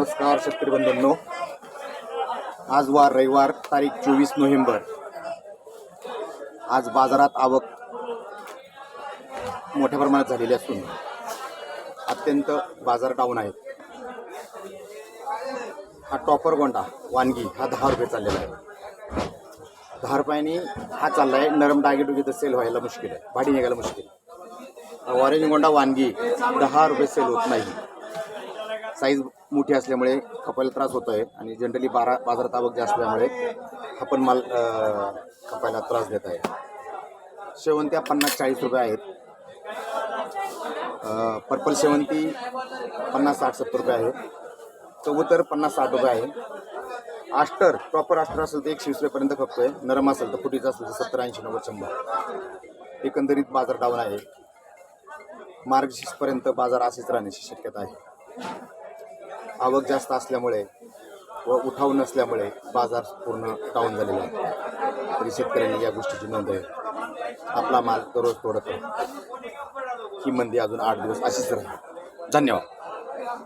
नमस्कार शेतकरी बंधूंनो. आज वार रविवार तारीख चोवीस नोव्हेंबर. आज बाजारात आवक मोठ्या प्रमाणात झालेली असून अत्यंत बाजार डाऊन आहेत. हा टॉपर गोंडा वानगी हा दहा रुपये चाललेला आहे. दहा रुपयाने हा चालला आहे नरम डागेडुगी तर सेल व्हायला मुश्किल आहे. भाडी निघायला मुश्किल ऑरेंज गोंडा वानगी दहा रुपये सेल होत नाही. साईज मोठी असल्यामुळे खपायला त्रास होतो आहे आणि जनरली बारा बाजारात आवक जास्त असल्यामुळे खपन माल खपायला त्रास देत आहे. शेवंत्या पन्नास चाळीस रुपये आहेत. पर्पल शेवंती पन्नास साठ सत्तर रुपये आहे कबूतर पन्नास साठ रुपये आहे. आस्टर प्रॉपर आस्टर असेल तर एकशे वीस रुपयेपर्यंत खपतो आहे नरम असेल तर फुटीचा असेल तर सत्तर ऐंशी नव्वद शंभर. एकंदरीत बाजार डाऊन आहे. मार्गशीर्षपर्यंत बाजार असेच राहण्याची शक्यता आहे. आवक जास्त असल्यामुळे व उठाव नसल्यामुळे बाजार पूर्ण डाऊन झालेला आहे. तरी शेतकऱ्यांनी या गोष्टीची नोंद आहे. आपला माल दररोज तोडत आहे ही मंदी अजून आठ दिवस अशीच राहील. धन्यवाद.